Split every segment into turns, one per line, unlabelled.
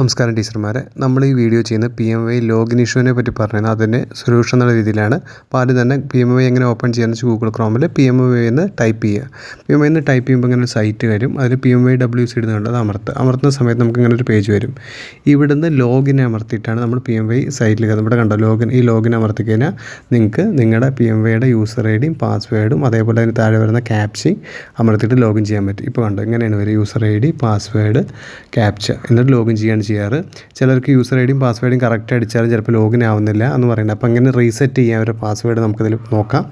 നമസ്കാരം ടീച്ചർമാരെ. നമ്മൾ ഈ വീഡിയോ ചെയ്യുന്ന പി എം വൈ ലോഗിൻ ഇഷ്യൂവിനെ പറ്റി പറയുന്നത് അതിന്റെ സൊല്യൂഷൻ എന്നുള്ള രീതിയിലാണ്. അപ്പോൾ ആദ്യം തന്നെ പി എം വൈ എങ്ങനെ ഓപ്പൺ ചെയ്യാന്ന് വെച്ചാൽ ഗൂഗിൾ ക്രോമിൽ പി എം വൈ എന്ന് ടൈപ്പ് ചെയ്യുക. പി എം വൈ എന്ന് ടൈപ്പ് ചെയ്യുമ്പോൾ ഇങ്ങനെ ഒരു സൈറ്റ് വരും. അതിൽ P M Y W C ഇടുന്നുണ്ട്. അത് അമർത്ത് അമർത്തുന്ന സമയത്ത് നമുക്ക് ഇങ്ങനെ ഒരു പേജ് വരും. ഇവിടുന്ന് ലോഗിൻ അമർത്തിയിട്ടാണ് നമ്മൾ പി എം വൈ സൈറ്റിൽ ഇവിടെ കണ്ടോ? ലോഗിൻ ഈ ലോഗിൻ അമർത്തി കഴിഞ്ഞാൽ നിങ്ങൾക്ക് നിങ്ങളുടെ പി എം വൈയുടെ യൂസർ ഐ ഡിയും പാസ്വേഡും അതേപോലെ അതിന് താഴെ വരുന്ന ക്യാപ്ചയും അമർത്തിയിട്ട് ലോഗിൻ ചെയ്യാൻ പറ്റും. ഇപ്പോൾ കണ്ടോ? ഇങ്ങനെയാണ് വരിക. User I D password captcha എന്നിട്ട് ലോഗിൻ ചെയ്യാണ് ചെയ്യാറ്. ചിലർക്ക് യൂസർ ഐ ഡിയും പാസ്വേഡും കറക്റ്റ് അടിച്ചാലും ചിലപ്പോൾ ലോഗിൻ ആവുന്നില്ല എന്ന് പറയുന്നത് അപ്പോൾ അങ്ങനെ റീസെറ്റ് ചെയ്യാൻ അവരുടെ പാസ്വേഡ് നമുക്കതിൽ നോക്കാം.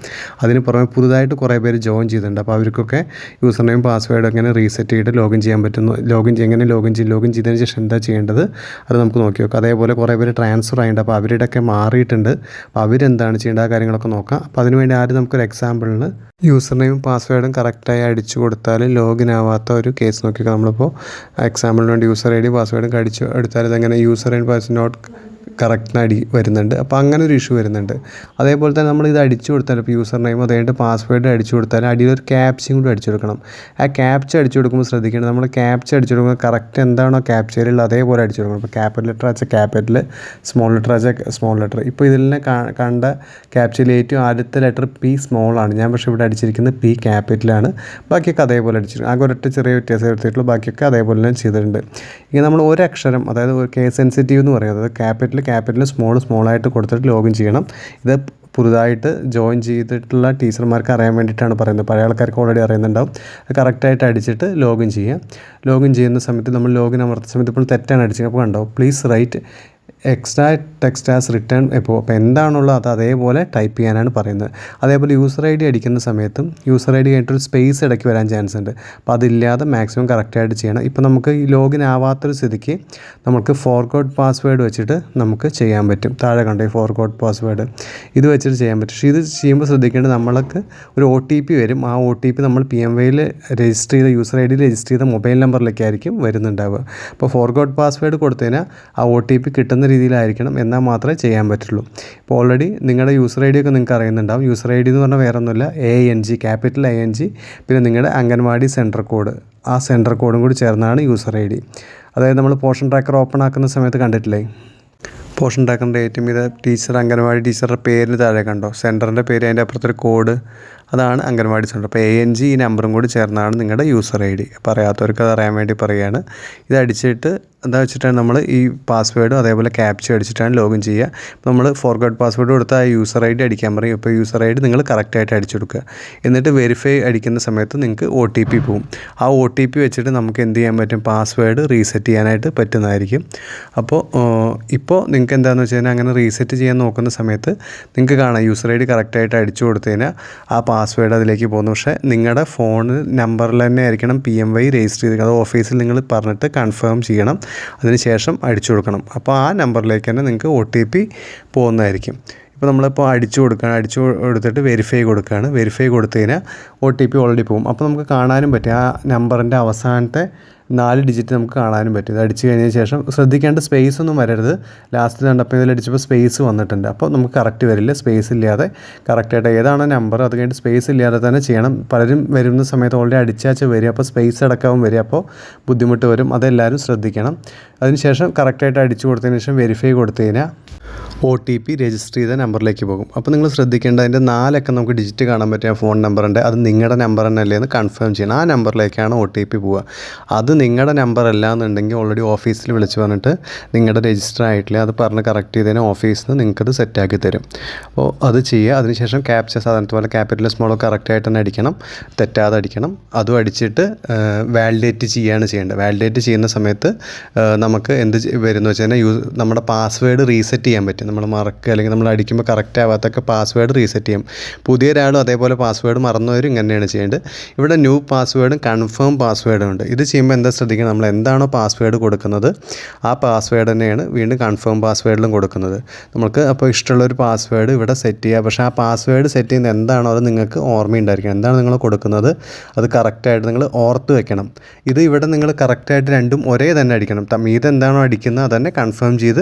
അതിന് പുറമെ പുതുതായിട്ട് കുറേ പേര് ജോയിൻ ചെയ്തിട്ടുണ്ട്. അപ്പോൾ അവർക്കൊക്കെ യൂസർ നെയിം പാസ്വേഡ് അങ്ങനെ റീസെറ്റ് ചെയ്ത് ലോഗിൻ ചെയ്യാൻ പറ്റുന്നു? ലോഗിൻ എങ്ങനെ ലോഗിൻ ചെയ്യും ലോഗിൻ ചെയ്തതിന് ശേഷം എന്താ ചെയ്യേണ്ടത്? അത് നമുക്ക് നോക്കി നോക്കാം. അതേപോലെ കുറേ പേര് ട്രാൻസ്ഫർ ആയിട്ടുണ്ട്. അപ്പോൾ അവരുടെയൊക്കെ മാറിയിട്ടുണ്ട്. അപ്പോൾ അവരെന്താണ് ചെയ്യേണ്ട ആ കാര്യങ്ങളൊക്കെ നോക്കാം. അപ്പോൾ അതിനുവേണ്ടി ആദ്യം നമുക്കൊരു എക്സാമ്പിളിന് യൂസർ നെയിം പാസ്വേഡും കറക്റ്റായി അടിച്ചു കൊടുത്താൽ ലോഗിൻ ആവാത്ത ഒരു കേസ് നോക്കിയൊക്കെ. നമ്മളിപ്പോൾ എക്സാമ്പിളിന് വേണ്ടി യൂസർ ഐ ഡി പാസ്വേഡും അടിച്ചു എടുത്താൽ ഇതെങ്ങനെ യൂസർ ആൻഡ് പാസ് നോട്ട് കറക്റ്റിന് അടി വരുന്നുണ്ട്. അപ്പോൾ അങ്ങനെ ഒരു ഇഷ്യൂ വരുന്നുണ്ട്. അതേപോലെ തന്നെ നമ്മൾ ഇത് അടിച്ചു കൊടുത്താൽ ഇപ്പോൾ യൂസർ നെയിം അതുകഴിഞ്ഞിട്ട് പാസ്വേഡ് അടിച്ചു കൊടുത്താൽ ഒരു ക്യാപ്ചയും കൂടി അടിച്ചു കൊടുക്കണം. ആ ക്യാപ്ച അടിച്ചു കൊടുക്കുമ്പോൾ ശ്രദ്ധിക്കണം നമ്മൾ ക്യാപ്ച അടിച്ചു കൊടുക്കുമ്പോൾ കറക്റ്റ് എന്താണോ ക്യാപ്ചയിലുള്ള അതേപോലെ അടിച്ചു കൊടുക്കണം. ഇപ്പോൾ ക്യാപിറ്റൽ ലെറ്റർ വെച്ചാൽ ക്യാപിറ്റൽ സ്മോൾ ലെറ്റർ വെച്ചാൽ സ്മോൾ ലെറ്റർ ഇപ്പോൾ തന്നെ കണ്ട ക്യാപ്ചയിൽ ഏറ്റവും ആദ്യത്തെ ലെറ്റർ പി സ്മോളാണ് ഞാൻ പക്ഷേ ഇവിടെ അടിച്ചിരിക്കുന്നത് പി ക്യാപിറ്റലാണ് ബാക്കിയൊക്കെ അതേപോലെ അടിച്ചിട്ടുണ്ട് ആകെ ഒരൊറ്റ ചെറിയ വ്യത്യാസം എടുത്തിട്ടുള്ളൂ. ബാക്കിയൊക്കെ അതേപോലെ തന്നെ ചെയ്തിട്ടുണ്ട്. ഇനി നമ്മൾ ഒരു അക്ഷരം അതായത് ഒരു കേസ് സെൻസിറ്റീവ് എന്ന് പറയുന്നത് ക്യാപിറ്റൽ ക്യാപിറ്റൽ സ്മോൾ സ്മോൾ ആയിട്ട് കൊടുത്തിട്ട് ലോഗിൻ ചെയ്യണം. ഇത് പുതുതായിട്ട് ജോയിൻ ചെയ്തിട്ടുള്ള ടീച്ചർമാർക്ക് അറിയാൻ വേണ്ടിയിട്ടാണ് പറയുന്നത്. പഴയ ആൾക്കാർക്ക് ഓൾറെഡി അറിയുന്നുണ്ടാവും. കറക്റ്റായിട്ട് അടിച്ചിട്ട് ലോഗിൻ ചെയ്യുക ലോഗിൻ ചെയ്യുന്ന സമയത്ത് നമ്മൾ ലോഗിൻ അമർത്തുന്ന സമയത്ത് ഇപ്പോൾ തെറ്റാണ് അടിച്ചത്. അപ്പോൾ കണ്ടോ please write extra text as written ഇപ്പോൾ അപ്പോൾ എന്താണുള്ളത് അത് അതേപോലെ ടൈപ്പ് ചെയ്യാനാണ് പറയുന്നത്. അതേപോലെ യൂസർ ഐ ഡി അടിക്കുന്ന സമയത്തും യൂസർ ഐ ഡി കഴിഞ്ഞിട്ടൊരു സ്പേസ് ഇടയ്ക്ക് വരാൻ ചാൻസ് ഉണ്ട്. അപ്പോൾ അതില്ലാതെ മാക്സിമം കറക്റ്റായിട്ട് ചെയ്യണം. ഇപ്പോൾ നമുക്ക് ഈ ലോഗിൻ ആവാത്തൊരു സ്ഥിതിക്ക് നമുക്ക് ഫോർഗോട്ട് പാസ്വേഡ് വെച്ചിട്ട് നമുക്ക് ചെയ്യാൻ പറ്റും. താഴെ കണ്ടോ ഈ ഫോർഗോട്ട് പാസ്വേഡ് ഇത് വെച്ചിട്ട് ചെയ്യാൻ പറ്റും. പക്ഷേ ഇത് ചെയ്യുമ്പോൾ ശ്രദ്ധിക്കേണ്ടത് നമ്മൾക്ക് ഒരു ഒ ടി പി വരും. ആ ഒ ടി പി നമ്മൾ പി എം വൈയിൽ രജിസ്റ്റർ ചെയ്ത യൂസർ ഐ ഡിയിൽ രജിസ്റ്റർ ചെയ്ത മൊബൈൽ നമ്പറിലേക്കായിരിക്കും വരുന്നുണ്ടാവുക. അപ്പോൾ ഫോർഗോട്ട് പാസ്വേഡ് കൊടുത്തതിനാൽ ആ ഒ ടി പി കിട്ടുന്ന രീതിയിലായിരിക്കണം എന്നാൽ മാത്രമേ ചെയ്യാൻ പറ്റുള്ളൂ. ഇപ്പോൾ ഓൾറെഡി നിങ്ങളുടെ യൂസർ ഐ ഡി ഒക്കെ നിങ്ങൾക്ക് അറിയുന്നുണ്ടാവും. യൂസർ ഐ ഡി എന്ന് പറഞ്ഞാൽ വേറെ ഒന്നുമില്ല A N G capital A N G പിന്നെ നിങ്ങളുടെ അംഗൻവാടി സെന്റർ കോഡ് ആ സെന്റർ കോഡും കൂടി ചേർന്നാണ് യൂസർ ഐ ഡി അതായത് നമ്മൾ പോഷൻ ട്രാക്കർ ഓപ്പൺ ആക്കുന്ന സമയത്ത് കണ്ടിട്ടില്ലേ? പോഷൻ ട്രാക്കറിന്റെ ഏറ്റവും ഇത് ടീച്ചർ അംഗൻവാടി ടീച്ചറുടെ പേരിന് താഴെ കണ്ടോ? സെന്ററിന്റെ പേര് അതിന്റെ അപ്പുറത്തൊരു കോഡ് അതാണ് അംഗൻവാടി സെന്റർ അപ്പോൾ എ എൻ ജി ഈ നമ്പറും കൂടി ചേർന്നാണ് നിങ്ങളുടെ യൂസർ ഐ ഡി അപ്പോൾ അറിയാത്തവർക്ക് അത് അറിയാൻ വേണ്ടി പറയുകയാണ്. ഇത് അടിച്ചിട്ട് എന്താ വെച്ചിട്ടാണ് നമ്മൾ ഈ പാസ്വേഡും അതേപോലെ ക്യാപ്ച അടിച്ചിട്ടാണ് ലോഗിൻ ചെയ്യുക. നമ്മൾ ഫോർഗോട്ട് പാസ്വേഡ് കൊടുത്താൽ ആ യൂസർ ഐ ഡി അടിക്കാൻ പറയും. ഇപ്പോൾ യൂസർ ഐ ഡി നിങ്ങൾ കറക്റ്റായിട്ട് അടിച്ചു കൊടുക്കുക. എന്നിട്ട് വെരിഫൈ അടിക്കുന്ന സമയത്ത് നിങ്ങൾക്ക് ഒ ടി പി പോവും. ആ ഒ ടി പി വെച്ചിട്ട് നമുക്ക് എന്ത് ചെയ്യാൻ പറ്റും? പാസ്വേഡ് റീസെറ്റ് ചെയ്യാനായിട്ട് പറ്റുന്നതായിരിക്കും. അപ്പോൾ ഇപ്പോൾ നിങ്ങൾക്ക് എന്താണെന്ന് വെച്ച് കഴിഞ്ഞാൽ അങ്ങനെ റീസെറ്റ് ചെയ്യാൻ നോക്കുന്ന സമയത്ത് നിങ്ങൾക്ക് കാണാം. യൂസർ ഐ ഡി കറക്റ്റായിട്ട് അടിച്ചു കൊടുത്തു കഴിഞ്ഞാൽ ആ പാസ്വേഡ് അതിലേക്ക് പോകുന്നു. പക്ഷേ നിങ്ങളുടെ ഫോൺ നമ്പറിൽ തന്നെ ആയിരിക്കണം പി എം വൈ രജിസ്റ്റർ ചെയ്തിരിക്കുന്നത് അത് ഓഫീസിൽ നിങ്ങൾ പറഞ്ഞിട്ട് കൺഫേം ചെയ്യണം. അതിനുശേഷം അടിച്ചു കൊടുക്കണം. അപ്പോൾ ആ നമ്പറിലേക്ക് തന്നെ നിങ്ങൾക്ക് ഒ ടി പി പോകുന്നതായിരിക്കും. ഇപ്പോൾ നമ്മളിപ്പോൾ അടിച്ചു കൊടുക്കുകയാണ് അടിച്ചു കൊടുത്തിട്ട് വെരിഫൈ കൊടുക്കുകയാണ് വെരിഫൈ കൊടുത്തു കഴിഞ്ഞാൽ ഒ ടി പി ഓൾറെഡി പോകും. അപ്പോൾ നമുക്ക് കാണാനും പറ്റും ആ നമ്പറിന്റെ അവസാനത്തെ നാല് ഡിജിറ്റ് നമുക്ക് കാണാനും പറ്റും. ഇത് അടിച്ചു കഴിഞ്ഞതിന് ശേഷം ശ്രദ്ധിക്കേണ്ട സ്പേസ് ഒന്നും വരരുത്. ലാസ്റ്റ് കണ്ടപ്പോൾ ഇതിൽ അടിച്ചപ്പോൾ സ്പേസ് വന്നിട്ടുണ്ട്. അപ്പോൾ നമുക്ക് കറക്റ്റ് വരില്ല. സ്പേസ് ഇല്ലാതെ കറക്റ്റായിട്ട് ഏതാണ് നമ്പർ അത് കഴിഞ്ഞിട്ട് സ്പേസ് ഇല്ലാതെ തന്നെ ചെയ്യണം. പലരും വരുന്ന സമയത്ത് ഓൾറെഡി അടിച്ചാച്ച വരും. അപ്പോൾ സ്പേസ് അടക്കാവും വരും. അപ്പോൾ ബുദ്ധിമുട്ട് വരും. അതെല്ലാവരും ശ്രദ്ധിക്കണം. അതിനുശേഷം കറക്റ്റായിട്ട് അടിച്ചു കൊടുത്തതിന് ശേഷം വെരിഫൈ കൊടുത്തു കഴിഞ്ഞാൽ ഒ ടി പി രജിസ്റ്റർ ചെയ്ത നമ്പറിലേക്ക് പോകും. അപ്പോൾ നിങ്ങൾ ശ്രദ്ധിക്കേണ്ട അതിന്റെ നാലൊക്കെ നമുക്ക് ഡിജിറ്റ് കാണാൻ പറ്റിയ ഫോൺ നമ്പറുണ്ട് അത് നിങ്ങളുടെ നമ്പർ തന്നെ അല്ലേ എന്ന് കൺഫേം ചെയ്യണം. ആ നമ്പറിലേക്കാണ് ഒ ടി പി പോവുക. അത് നിങ്ങളുടെ നമ്പർ അല്ല എന്നുണ്ടെങ്കിൽ ഓൾറെഡി ഓഫീസിൽ വിളിച്ച് പറഞ്ഞിട്ട് നിങ്ങളുടെ രജിസ്റ്റർ ആയിട്ടില്ല അത് പറഞ്ഞ് കറക്റ്റ് ചെയ്തതിന് ഓഫീസിൽ നിന്ന് നിങ്ങൾക്കത് സെറ്റാക്കി തരും. അപ്പോൾ അത് ചെയ്യുക. അതിനുശേഷം ക്യാപ്ച സാധാരണ പോലെ ക്യാപിറ്റൽ സ്മോളോ കറക്റ്റായിട്ട് തന്നെ അടിക്കണം. തെറ്റാതെ അടിക്കണം. അതും അടിച്ചിട്ട് വാലിഡേറ്റ് ചെയ്യുകയാണ് ചെയ്യേണ്ടത്. വാലിഡേറ്റ് ചെയ്യുന്ന സമയത്ത് നമുക്ക് എന്ത് വരുന്നു വെച്ച് കഴിഞ്ഞാൽ യൂസ് നമ്മുടെ പാസ്വേഡ് റീസെറ്റ് ചെയ്യാൻ പറ്റും. നമ്മൾ മറക്കുക അല്ലെങ്കിൽ നമ്മൾ അടിക്കുമ്പോൾ കറക്റ്റ് ആവാത്തൊക്കെ പാസ്വേഡ് റീസെറ്റ് ചെയ്യും. പുതിയ ഒരാളും അതേപോലെ പാസ്വേഡ് മറന്നവരും ഇങ്ങനെയാണ് ചെയ്യേണ്ടത്. ഇവിടെ ന്യൂ പാസ്വേഡും കൺഫേം പാസ്വേഡും ഉണ്ട്. ഇത് ചെയ്യുമ്പോൾ എന്താ ശ്രദ്ധിക്കണം നമ്മൾ എന്താണോ പാസ്വേഡ് കൊടുക്കുന്നത് ആ പാസ്വേഡ് തന്നെയാണ് വീണ്ടും കൺഫേം പാസ്വേഡിലും കൊടുക്കുന്നത്. നമുക്ക് അപ്പോൾ ഇഷ്ടമുള്ളൊരു പാസ്വേഡ് ഇവിടെ സെറ്റ് ചെയ്യുക. പക്ഷേ ആ പാസ്വേഡ് സെറ്റ് ചെയ്യുന്നത് എന്താണോ അത് നിങ്ങൾക്ക് ഓർമ്മയുണ്ടായിരിക്കണം. എന്താണ് നിങ്ങൾ കൊടുക്കുന്നത്? അത് കറക്റ്റായിട്ട് നിങ്ങൾ ഓർത്ത് വെക്കണം. ഇത് ഇവിടെ നിങ്ങൾ കറക്റ്റായിട്ട് രണ്ടും ഒരേ തന്നെ അടിക്കണം. ഇതെന്താണോ എന്താണോ അടിക്കുന്നത് അത് തന്നെ കൺഫേം ചെയ്ത്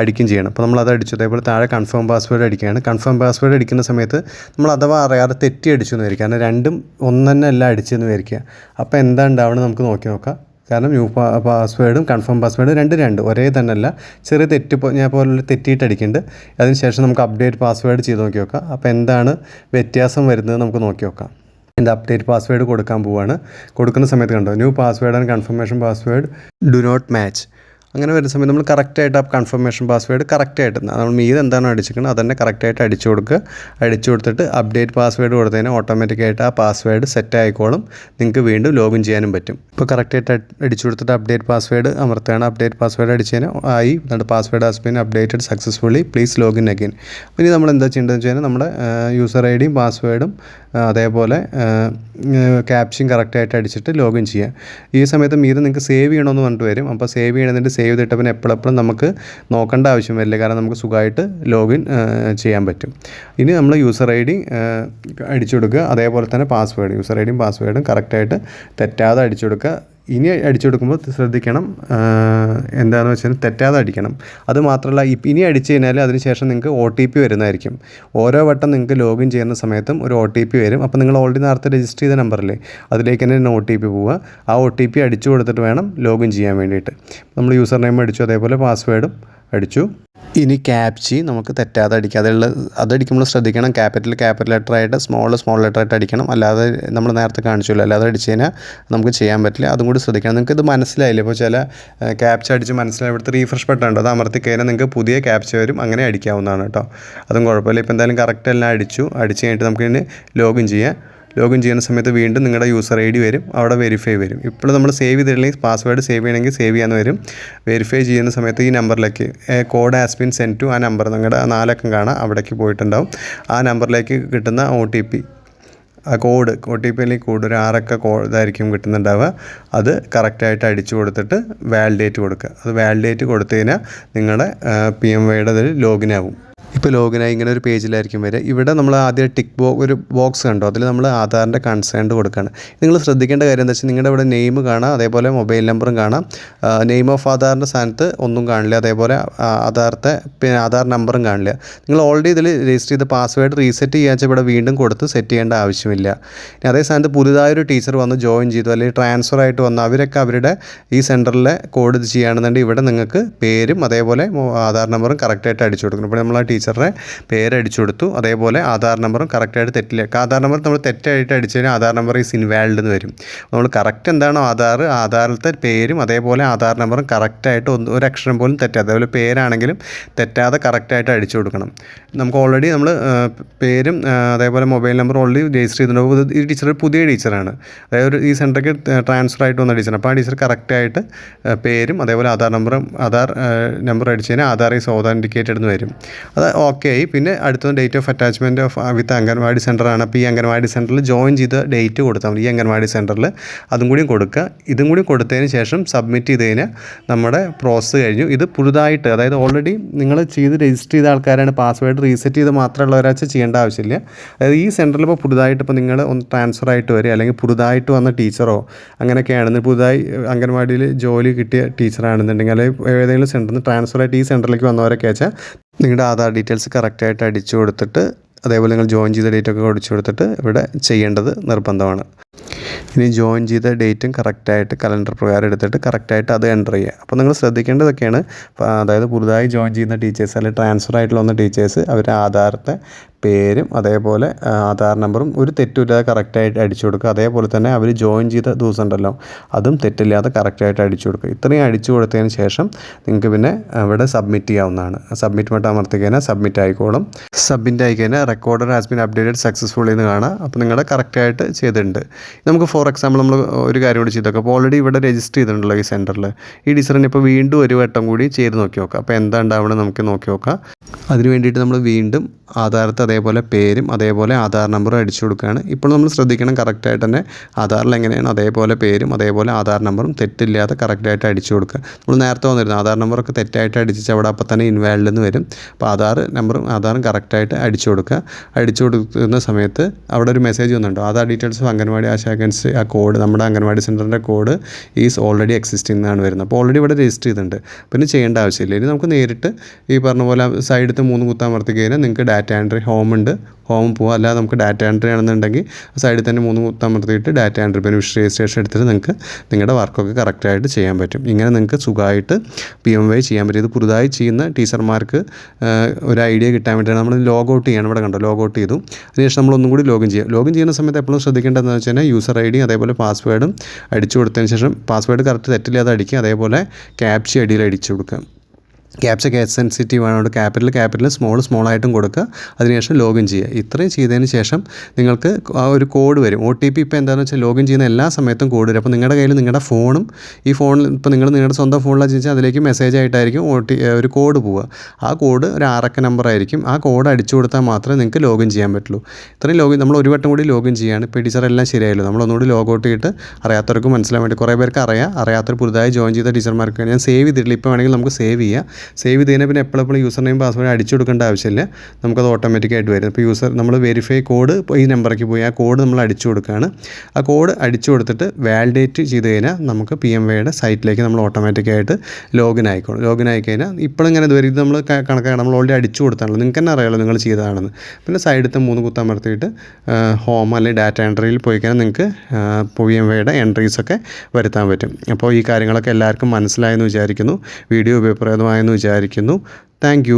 അടിക്കും ചെയ്യണം. അപ്പോൾ നമ്മൾ അത് അടിച്ചു അതേപോലെ താഴെ കൺഫേം പാസ്വേഡ് അടിക്കുകയാണ്. കൺഫേം പാസ്വേഡ് അടിക്കുന്ന സമയത്ത് നമ്മൾ അഥവാ അറിയാതെ തെറ്റി അടിച്ചു എന്ന് വിചാരിക്കുക. കാരണം രണ്ടും ഒന്ന് തന്നെ അല്ല അടിച്ചെന്ന് വിചാരിക്കുക. അപ്പോൾ എന്താ ഉണ്ടാവണം നമുക്ക് നോക്കി നോക്കാം. കാരണം ന്യൂ പാസ്വേഡും കൺഫേം പാസ്വേഡും രണ്ട് രണ്ട്. ഒരേ തന്നെ അല്ല. ചെറിയ തെറ്റ് ഞാൻ പോലെ തെറ്റിയിട്ട് അടിക്കുന്നുണ്ട്. അതിനുശേഷം നമുക്ക് അപ്ഡേറ്റ് പാസ്വേഡ് ചെയ്ത് നോക്കി നോക്കാം. അപ്പോൾ എന്താണ് വ്യത്യാസം വരുന്നത് നമുക്ക് നോക്കി നോക്കാം. എന്റെ അപ്ഡേറ്റ് പാസ്വേഡ് കൊടുക്കാൻ പോവുകയാണ് കൊടുക്കുന്ന സമയത്ത് കണ്ടോ? New password and confirmation password do not match അങ്ങനെ വരുന്ന സമയത്ത് നമ്മൾ കറക്റ്റായിട്ട് ആ കൺഫർമേഷൻ പാസ്വേഡ് കറക്റ്റായിട്ട് നമ്മൾ മീത് എന്താണോ അടിച്ചിരിക്കുന്നത് അതന്നെ കറക്റ്റായിട്ട് അടിച്ചു കൊടുക്കുക. അടിച്ചു കൊടുത്തിട്ട് അപ്ഡേറ്റ് പാസ്വേഡ് കൊടുത്തതിന് ഓട്ടോമാറ്റിക്കായിട്ട് ആ പാസ്വേഡ് സെറ്റ് ആയിക്കോളും. നിങ്ങൾക്ക് വീണ്ടും ലോഗിൻ ചെയ്യാനും പറ്റും. ഇപ്പോൾ കറക്റ്റായിട്ട് അടിച്ചു കൊടുത്തിട്ട് അപ്ഡേറ്റ് പാസ്വേഡ് അമർത്തുകയാണ്. അപ്ഡേറ്റ് പാസ്വേഡ് അടിച്ചതിന് ആയി. എന്നിട്ട് password has been updated successfully please login again ഇനി നമ്മൾ എന്താ ചെയ്യേണ്ടതെന്ന് വെച്ചാൽ നമ്മുടെ യൂസർ ഐ ഡിയും പാസ്വേഡും അതേപോലെ ക്യാപ്ഷൻ കറക്റ്റായിട്ട് അടിച്ചിട്ട് ലോഗിൻ ചെയ്യുക. ഈ സമയത്ത് മീത് നിങ്ങൾക്ക് സേവ് ചെയ്യണമെന്ന് പറഞ്ഞിട്ട് വരും. അപ്പോൾ സേവ് ചെയ്യണമെന്നിട്ട് സേവ് ചെയ്തിട്ട് പിന്നെ എപ്പോഴെപ്പോഴും നമുക്ക് നോക്കേണ്ട ആവശ്യം വരില്ല. കാരണം നമുക്ക് സുഖമായിട്ട് ലോഗിൻ ചെയ്യാൻ പറ്റും. ഇനി നമ്മൾ യൂസർ ഐ ഡി അടിച്ചു കൊടുക്കുക. അതേപോലെ തന്നെ പാസ്വേഡ് യൂസർ ഐ ഡിയും പാസ്വേഡും കറക്റ്റായിട്ട് തെറ്റാതെ അടിച്ചു കൊടുക്കുക. ഇനി അടിച്ചു കൊടുക്കുമ്പോൾ ശ്രദ്ധിക്കണം എന്താണെന്ന് വെച്ചാൽ തെറ്റാതെ അടിക്കണം. അത് മാത്രമല്ല ഇനി അടിച്ചു കഴിഞ്ഞാൽ അതിനുശേഷം നിങ്ങൾക്ക് ഒ ടി പി വരുന്നതായിരിക്കും. ഓരോ വട്ടം നിങ്ങൾക്ക് ലോഗിൻ ചെയ്യുന്ന സമയത്തും ഒരു ഒ ടി പി വരും. അപ്പോൾ നിങ്ങൾ ഓൾറെഡി നേരത്തെ രജിസ്റ്റർ ചെയ്ത നമ്പറല്ലേ അതിലേക്ക് തന്നെ ഒ ടി പി പോവുക. ആ ഒ ടി പി അടിച്ചു കൊടുത്തിട്ട് വേണം ലോഗിൻ ചെയ്യാൻ വേണ്ടിയിട്ട്. നമ്മൾ യൂസർ നെയിം അടിച്ചു അതേപോലെ പാസ്വേഡും അടിച്ചു. ഇനി ക്യാപ്ചി നമുക്ക് തെറ്റാതെ അടിക്കുക അതിലുള്ള അതടിക്കുമ്പോൾ ശ്രദ്ധിക്കണം. ക്യാപിറ്റൽ ക്യാപിറ്റൽ ലെറ്റർ ആയിട്ട് സ്മോൾ സ്മോൾ ലെറ്റർ ആയിട്ട് അടിക്കണം. അല്ലാതെ നമ്മൾ നേരത്തെ കാണിച്ചില്ല അല്ലാതെ അടിച്ചു കഴിഞ്ഞാൽ നമുക്ക് ചെയ്യാൻ പറ്റില്ല. അതും കൂടി ശ്രദ്ധിക്കണം. നിങ്ങൾക്ക് ഇത് മനസ്സിലായില്ല? ഇപ്പോൾ ചില ക്യാപ്ച അടിച്ച് മനസ്സിലായി ഇവിടുത്തെ റീഫ്രഷ് ബട്ടൺ അത് അമർത്തി കഴിഞ്ഞാൽ നിങ്ങൾക്ക് പുതിയ ക്യാപ്ച വരും. അങ്ങനെ അടിക്കാവുന്നതാണ് കേട്ടോ. അതും കുഴപ്പമില്ല. ഇപ്പോൾ എന്തായാലും കറക്റ്റ് എല്ലാം അടിച്ചു. അടിച്ച് കഴിഞ്ഞിട്ട് നമുക്ക് ഇനി ലോഗിൻ ചെയ്യാം. ലോഗിൻ ചെയ്യുന്ന സമയത്ത് വീണ്ടും നിങ്ങളുടെ യൂസർ ഐ ഡി വരും അവിടെ വെരിഫൈ വരും. ഇപ്പോൾ നമ്മൾ സേവ് ചെയ്തില്ലെങ്കിൽ പാസ്വേഡ് സേവ് ചെയ്യണമെങ്കിൽ സേവ് ചെയ്യാൻ വരും. വെരിഫൈ ചെയ്യുന്ന സമയത്ത് ഈ നമ്പറിലേക്ക് code has been send to ആ നമ്പർ നിങ്ങളുടെ നാലക്കം കാണാം അവിടേക്ക് പോയിട്ടുണ്ടാവും. ആ നമ്പറിലേക്ക് കിട്ടുന്ന ഒ ടി പി ആ code O T P code ഒരു ആറക്ക കോഡ് ഇതായിരിക്കും കിട്ടുന്നുണ്ടാവുക. അത് കറക്റ്റായിട്ട് അടിച്ചു കൊടുത്തിട്ട് വാലിഡേറ്റ് കൊടുക്കുക. അത് വാലിഡേറ്റ് കൊടുത്തു കഴിഞ്ഞാൽ നിങ്ങളുടെ പി എം വൈയുടെ ഇതിൽ ലോഗിൻ ആവും. ഇപ്പോൾ ലോഗിനായി ഇങ്ങനെ ഒരു പേജിലായിരിക്കും വരിക. ഇവിടെ നമ്മൾ ആദ്യം ടിക്ക് ബോ ഒരു ബോക്സ് കണ്ടോ. അതിൽ നമ്മൾ ആധാറിന്റെ കൺസേൺഡ് കൊടുക്കുകയാണ് നിങ്ങൾ ശ്രദ്ധിക്കേണ്ട കാര്യം എന്താ വെച്ചാൽ നിങ്ങളുടെ ഇവിടെ നെയിം കാണാം അതേപോലെ മൊബൈൽ നമ്പറും കാണാം. നെയിം ഓഫ് ആധാറിന്റെ സ്ഥാനത്ത് ഒന്നും കാണില്ല. അതേപോലെ ആധാറത്തെ പിന്നെ ആധാർ നമ്പറും കാണില്ല. നിങ്ങൾ ഓൾറെഡി ഇതിൽ രജിസ്റ്റർ ചെയ്ത പാസ്വേഡ് റീസെറ്റ് ചെയ്യാൻ വെച്ചാൽ ഇവിടെ വീണ്ടും കൊടുത്ത് സെറ്റ് ചെയ്യേണ്ട ആവശ്യമില്ല. അതേ സ്ഥാനത്ത് പുതുതായൊരു ടീച്ചർ വന്ന് ജോയിൻ ചെയ്തു അല്ലെങ്കിൽ ട്രാൻസ്ഫർ ആയിട്ട് വന്നു അവരൊക്കെ അവരുടെ ഈ സെന്ററിലെ കോഡ് ചെയ്യുകയാണെന്നുണ്ടെങ്കിൽ ഇവിടെ നിങ്ങൾക്ക് പേരും അതേപോലെ ആധാർ നമ്പറും കറക്റ്റായിട്ട് അടിച്ചു കൊടുക്കണം. ഇപ്പോൾ നമ്മൾ ആ ടീച്ചറുടെ പേര് അടിച്ചു കൊടുത്തു. അതേപോലെ ആധാർ നമ്പറും കറക്റ്റായിട്ട് തെറ്റില്ല. ആധാർ നമ്പർ നമ്മൾ തെറ്റായിട്ട് അടിച്ചു കഴിഞ്ഞാൽ ആധാർ നമ്പർ ഈസ് ഇൻവാലിഡ് എന്ന് വരും. നമ്മൾ കറക്റ്റ് എന്താണോ ആധാർ ആധാറിലത്തെ പേരും അതേപോലെ ആധാർ നമ്പറും കറക്റ്റായിട്ട് ഒന്ന് ഒരു അക്ഷരം പോലും തെറ്റാതെ അതേപോലെ പേരാണെങ്കിലും തെറ്റാതെ കറക്റ്റായിട്ട് അടിച്ചു കൊടുക്കണം. നമുക്ക് ഓൾറെഡി നമ്മൾ പേരും അതേപോലെ മൊബൈൽ നമ്പർ ഓൾറെഡി രജിസ്റ്റർ ചെയ്തിട്ടുണ്ട്. ഈ ടീച്ചർ പുതിയ ടീച്ചറാണ്. അതായത് ഈ സെന്ററിലേക്ക് ട്രാൻസ്ഫർ ആയിട്ട് വന്ന ടീച്ചർ അപ്പോൾ ആ ടീച്ചർ കറക്റ്റായിട്ട് പേരും അതേപോലെ ആധാർ നമ്പറും ആധാർ നമ്പർ അടിച്ചു കഴിഞ്ഞാൽ ആധാർ ഈസ് ഓതന്റിക്കേറ്റഡ് എന്ന് വരും. അത് ഓക്കെ ആയി പിന്നെ അടുത്ത date of attachment of with Anganwadi സെന്ററാണ് അപ്പോൾ ഈ അംഗൻവാടി സെന്ററിൽ ജോയിൻ ചെയ്ത ഡേറ്റ് കൊടുത്താൽ മതി. ഈ അംഗൻവാടി സെന്ററിൽ അതും കൂടി കൊടുക്കുക. ഇതും കൂടി കൊടുത്തതിന് ശേഷം സബ്മിറ്റ് ചെയ്ത് കഴിഞ്ഞാൽ നമ്മുടെ പ്രോസസ്സ് കഴിഞ്ഞു. ഇത് പുതുതായിട്ട് അതായത് ഓൾറെഡി നിങ്ങൾ ചെയ്ത് രജിസ്റ്റർ ചെയ്ത ആൾക്കാരാണ്. പാസ്വേഡ് റീസെറ്റ് ചെയ്ത് മാത്രമുള്ളവരാച്ച ചെയ്യേണ്ട ആവശ്യമില്ല. അതായത് ഈ സെന്ററിൽ ഇപ്പോൾ പുതുതായിട്ട് ഇപ്പോൾ നിങ്ങൾ ഒന്ന് ട്രാൻസ്ഫർ ആയിട്ട് വരിക അല്ലെങ്കിൽ പുതുതായിട്ട് വന്ന ടീച്ചറോ അങ്ങനെയൊക്കെയാണെന്ന് പുതുതായി അംഗൻവാടിയിൽ ജോലി കിട്ടിയ ടീച്ചറാണെന്നുണ്ടെങ്കിൽ അല്ലെങ്കിൽ ഏതെങ്കിലും സെന്ററിൽ നിന്ന് ട്രാൻസ്ഫർ ആയിട്ട് ഈ സെന്ററിലേക്ക് വന്നവരൊക്കെ വെച്ചാൽ നിങ്ങളുടെ ആധാർ ഡീറ്റെയിൽസ് കറക്റ്റായിട്ട് അടിച്ചു കൊടുത്തിട്ട് അതേപോലെ നിങ്ങൾ ജോയിൻ ചെയ്ത ഡേറ്റ് ഒക്കെ അടിച്ചു കൊടുത്തിട്ട് ഇവിടെ ചെയ്യേണ്ടത് നിർബന്ധമാണ്. ഇനി ജോയിൻ ചെയ്ത ഡേറ്റും കറക്റ്റായിട്ട് കലണ്ടർ പ്രകാരം എടുത്തിട്ട് കറക്റ്റായിട്ട് അത് എന്റർ ചെയ്യുക. അപ്പോൾ നിങ്ങൾ ശ്രദ്ധിക്കേണ്ടതൊക്കെയാണ്. അതായത് പുതുതായി ജോയിൻ ചെയ്യുന്ന ടീച്ചേഴ്സ് അല്ലെങ്കിൽ ട്രാൻസ്ഫർ ആയിട്ടുള്ള വന്ന ടീച്ചേഴ്സ് അവരുടെ ആധാരത്തെ പേരും അതേപോലെ ആധാർ നമ്പറും ഒരു തെറ്റുമില്ലാതെ കറക്റ്റായിട്ട് അടിച്ചു കൊടുക്കുക. അതേപോലെ തന്നെ അവർ ജോയിൻ ചെയ്ത ദിവസം ഉണ്ടല്ലോ അതും തെറ്റില്ലാതെ കറക്റ്റായിട്ട് അടിച്ചു കൊടുക്കുക. ഇത്രയും അടിച്ചു കൊടുത്തതിന് ശേഷം നിങ്ങൾക്ക് പിന്നെ ഇവിടെ സബ്മിറ്റ് ചെയ്യാവുന്നതാണ്. സബ്മിറ്റ് ബട്ടൺ അമർത്തി കഴിഞ്ഞാൽ സബ്മിറ്റ് ആയിക്കോളും. സബ്മിറ്റ് ആയി കഴിഞ്ഞാൽ recorder has been updated successfully എന്ന് കാണാം. അപ്പോൾ നിങ്ങൾ കറക്റ്റായിട്ട് ചെയ്തിട്ടുണ്ട്. നമുക്ക് ഫോർ എക്സാമ്പിൾ നമ്മൾ ഒരു കാര്യം കൂടി ചെയ്തേക്കാം അപ്പോൾ ഓൾറെഡി ഇവിടെ രജിസ്റ്റർ ചെയ്തിട്ടുണ്ടല്ലോ ഈ സെന്ററിൽ ഈ ഡിസറിന് ഇപ്പോൾ വീണ്ടും ഒരു വട്ടം കൂടി ചെയ്ത് നോക്കി നോക്കാം. അപ്പോൾ എന്താ ഉണ്ടാവണം നമുക്ക് നോക്കി നോക്കാം. അതിന് വേണ്ടിയിട്ട് നമ്മൾ വീണ്ടും ആധാരത്തെ അതേപോലെ പേരും അതേപോലെ ആധാർ നമ്പറും അടിച്ചു കൊടുക്കുകയാണ്. ഇപ്പോൾ നമ്മൾ ശ്രദ്ധിക്കണം കറക്റ്റായിട്ട് തന്നെ ആധാറിൽ എങ്ങനെയാണ് അതേപോലെ പേരും അതേപോലെ ആധാർ നമ്പറും തെറ്റില്ലാതെ കറക്റ്റായിട്ട് അടിച്ചു കൊടുക്കുക. നമ്മൾ നേരത്തെ വന്നിരുന്നു ആധാർ നമ്പറൊക്കെ തെറ്റായിട്ട് അടിച്ച് അവിടെ അപ്പോൾ തന്നെ ഇൻവാലിഡ് എന്ന് വരും. അപ്പോൾ ആധാർ നമ്പറും ആധാറും കറക്റ്റായിട്ട് അടിച്ചു കൊടുക്കുക. അടിച്ചു കൊടുക്കുന്ന സമയത്ത് അവിടെ ഒരു മെസ്സേജ് വന്നിട്ടുണ്ടോ. ആധാർ ഡീറ്റെയിൽസ് അംഗൻവാടി ആശാ ആശാക്കൻസ് ആ കോഡ് നമ്മുടെ അംഗൻവാടി സെന്ററിന്റെ കോഡ് ഈസ് ഓൾറെഡി എക്സിസ്റ്റിംഗ് എന്നാണ് വരുന്നത്. അപ്പോൾ ഓൾറെഡി ഇവിടെ രജിസ്റ്റർ ചെയ്തിട്ടുണ്ട്. പിന്നെ ചെയ്യേണ്ട ആവശ്യമില്ല. ഇനി നമുക്ക് നേരിട്ട് ഈ പറഞ്ഞ പോലെ സൈഡിലത്തെ മൂന്ന് കുത്താൻ അമർത്തി കഴിഞ്ഞാൽ നിങ്ങൾക്ക് ഡാറ്റ എൻട്രി ഹോം ഹോം ഉണ്ട്. ഹോം പോവുക അല്ലാതെ നമുക്ക് ഡാറ്റ എൻട്രി ആണെന്നുണ്ടെങ്കിൽ സൈഡിൽ തന്നെ മൂന്ന് കുത്തമർത്തിയിട്ട് ഡാറ്റ എൻട്രി ബെനിഫിഷ്യറി രജിസ്ട്രേഷൻ എടുത്തിട്ട് നിങ്ങൾക്ക് നിങ്ങളുടെ വർക്കൊക്കെ കറക്റ്റായിട്ട് ചെയ്യാൻ പറ്റും. ഇങ്ങനെ നിങ്ങൾക്ക് സുഖമായിട്ട് പി എം വൈ ചെയ്യാൻ പറ്റും. ഇത് പുതുതായി ചെയ്യുന്ന ടീച്ചർമാർക്ക് ഒരു ഐഡിയ കിട്ടാൻ വേണ്ടിയാണ് നമ്മൾ ലോഗ് ഔട്ട് ചെയ്യണം. ഇവിടെ കണ്ടോ? ലോഗ് ഔട്ട് ചെയ്തു. അതിനുശേഷം നമ്മൾ ഒന്നും കൂടി ലോഗിൻ ചെയ്യുക ലോഗിൻ ചെയ്യുന്ന സമയത്ത് എപ്പോഴും ശ്രദ്ധിക്കേണ്ടതെന്ന് വെച്ച് കഴിഞ്ഞാൽ യൂസർ ഐ ഡി അതേപോലെ പാസ്വേഡും അടിച്ചു കൊടുത്തതിന് ശേഷം പാസ്വേഡ് കറക്റ്റ് തെറ്റില്ലാതെ അടിക്കുക. അതേപോലെ ക്യാപ്ചി ഐ ഡിയിൽ അടിച്ചു കൊടുക്കുക. ക്യാപ്ച കേസ് സെൻസിറ്റീവ് ആണ് ക്യാപിറ്റൽ ക്യാപിറ്റൽ സ്മോൾ സ്മോൾ ആയിട്ടും കൊടുക്കുക. അതിനുശേഷം ലോഗിൻ ചെയ്യുക. ഇത്രയും ചെയ്തതിന് ശേഷം നിങ്ങൾക്ക് ആ ഒരു കോഡ് വരും. ഒ ടി പി ഇപ്പോൾ എന്താണെന്ന് വെച്ചാൽ ലോഗിൻ ചെയ്യുന്ന എല്ലാ സമയത്തും കോഡ് വരും. അപ്പോൾ നിങ്ങളുടെ കയ്യിൽ നിങ്ങളുടെ ഫോണും ഈ ഫോണിൽ ഇപ്പോൾ നിങ്ങൾ നിങ്ങളുടെ സ്വന്തം ഫോണിലാണ് ചോദിച്ചാൽ അതിലേക്ക് മെസ്സേജ് ആയിട്ടായിരിക്കും ഒ ടി ഒരു കോഡ് പോവുക. ആ കോഡ് ഒരു ആറക്ക നമ്പർ ആയിരിക്കും. ആ കോഡ് അടിച്ചു കൊടുത്താൽ മാത്രമേ നിങ്ങൾക്ക് ലോഗിൻ ചെയ്യാൻ പറ്റുള്ളൂ. ഇത്രയും ലോഗിൻ നമ്മൾ ഒരു വട്ടം കൂടി ലോഗിൻ ചെയ്യുകയാണ്. ഇപ്പോൾ ടീച്ചർ എല്ലാം ശരിയായല്ലോ. നമ്മൾ ഒന്നുകൂടി ലോഗ് ചെയ്തിട്ട് അറിയാത്തവർക്ക് മനസ്സിലാൻ വേണ്ടി കുറേ പേർക്ക് അറിയാം. അറിയാത്തവർ പുതുതായി ജോയിൻ ചെയ്ത ടീച്ചർമാർക്ക് ഞാൻ സേവ് ചെയ്തിട്ടില്ല. ഇപ്പോൾ വേണമെങ്കിൽ നമുക്ക് സേവ് ചെയ്യാം. സേവ് ചെയ്ത് കഴിഞ്ഞാൽ പിന്നെ എപ്പോഴെപ്പോഴും യൂസർ നെയിം പാസ്വേഡ് അടിച്ചു കൊടുക്കേണ്ട ആവശ്യമില്ല. നമുക്കത് ഓട്ടോമാറ്റിക്കായിട്ട് വരും. അപ്പോൾ യൂസർ നമ്മൾ വെരിഫൈ കോഡ് ഈ നമ്പറിലേക്ക് പോയി ആ കോഡ് നമ്മൾ അടിച്ചു കൊടുക്കുകയാണ്. ആ കോഡ് അടിച്ചു കൊടുത്തിട്ട് വാലിഡേറ്റ് ചെയ്ത് കഴിഞ്ഞാൽ നമുക്ക് പി എം വൈയുടെ സൈറ്റിലേക്ക് നമ്മൾ ഓട്ടോമാറ്റിക്കായിട്ട് ലോഗിൻ ആയിക്കോളും. ലോഗിൻ ആയി കഴിഞ്ഞാൽ ഇപ്പോഴും ഇങ്ങനെ ഇതുവരെ ഇത് നമ്മൾ കണക്കാണ് നമ്മൾ ഓൾറെഡി അടിച്ചു കൊടുത്താണല്ലോ. നിങ്ങൾക്ക് തന്നെ അറിയാമല്ലോ നിങ്ങൾ ചെയ്തതാണെന്ന്. പിന്നെ സൈഡിലത്തെ മൂന്ന് കുത്തമർത്തിയിട്ട് ഹോം അല്ലെങ്കിൽ ഡാറ്റ എൻട്രിയിൽ പോയി കഴിഞ്ഞാൽ നിങ്ങൾക്ക് പി എം വൈയുടെ എൻട്രീസൊക്കെ വരുത്താൻ പറ്റും. അപ്പോൾ ഈ കാര്യങ്ങളൊക്കെ എല്ലാവർക്കും മനസ്സിലായെന്ന് വിചാരിക്കുന്നു. വീഡിയോ ഉപയോഗപ്രദമായെന്ന് വിചാരിക്കുന്നു. താങ്ക്